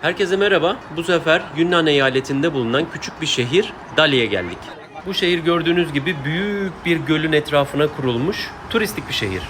Herkese merhaba. Bu sefer Yunnan eyaletinde bulunan küçük bir şehir Dali'ye geldik. Bu şehir gördüğünüz gibi büyük bir gölün etrafına kurulmuş turistik bir şehir.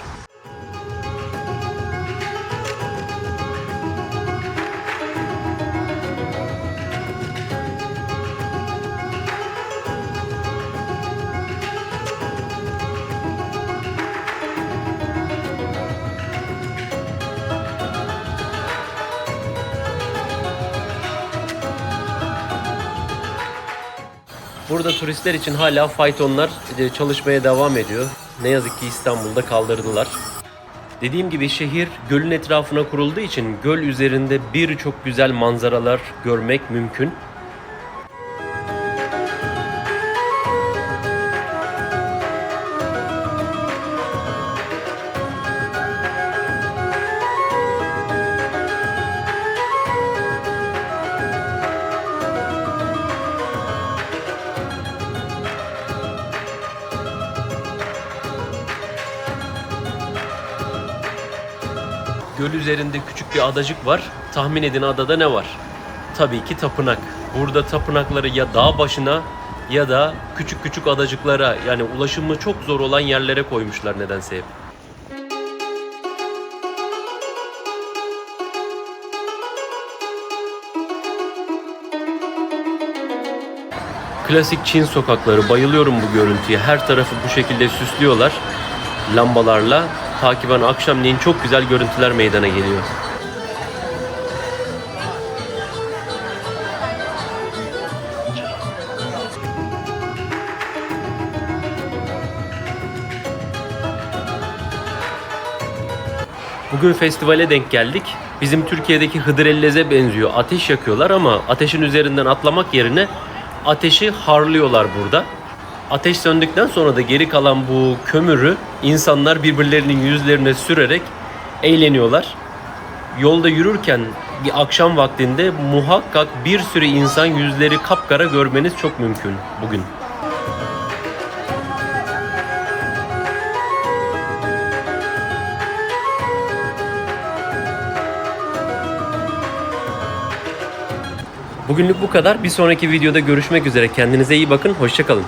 Burada turistler için hala faytonlar e, çalışmaya devam ediyor. Ne yazık ki İstanbul'da kaldırdılar. Dediğim gibi şehir gölün etrafına kurulduğu için göl üzerinde birçok güzel manzaralar görmek mümkün. Göl üzerinde küçük bir adacık var. Tahmin edin adada ne var? Tabii ki tapınak. Burada tapınakları ya dağ başına ya da küçük küçük adacıklara yani ulaşımı çok zor olan yerlere koymuşlar nedense hep. Klasik Çin sokakları. Bayılıyorum bu görüntüye. Her tarafı bu şekilde süslüyorlar lambalarla. Takiben akşamleyin çok güzel görüntüler meydana geliyor. Bugün festivale denk geldik. Bizim Türkiye'deki Hıdrellez'e benziyor. Ateş yakıyorlar ama ateşin üzerinden atlamak yerine ateşi harlıyorlar burada. Ateş söndükten sonra da geri kalan bu kömürü insanlar birbirlerinin yüzlerine sürerek eğleniyorlar. Yolda yürürken akşam vaktinde muhakkak bir sürü insan yüzleri kapkara görmeniz çok mümkün bugün. Bugünlük bu kadar. Bir sonraki videoda görüşmek üzere. Kendinize iyi bakın. Hoşçakalın.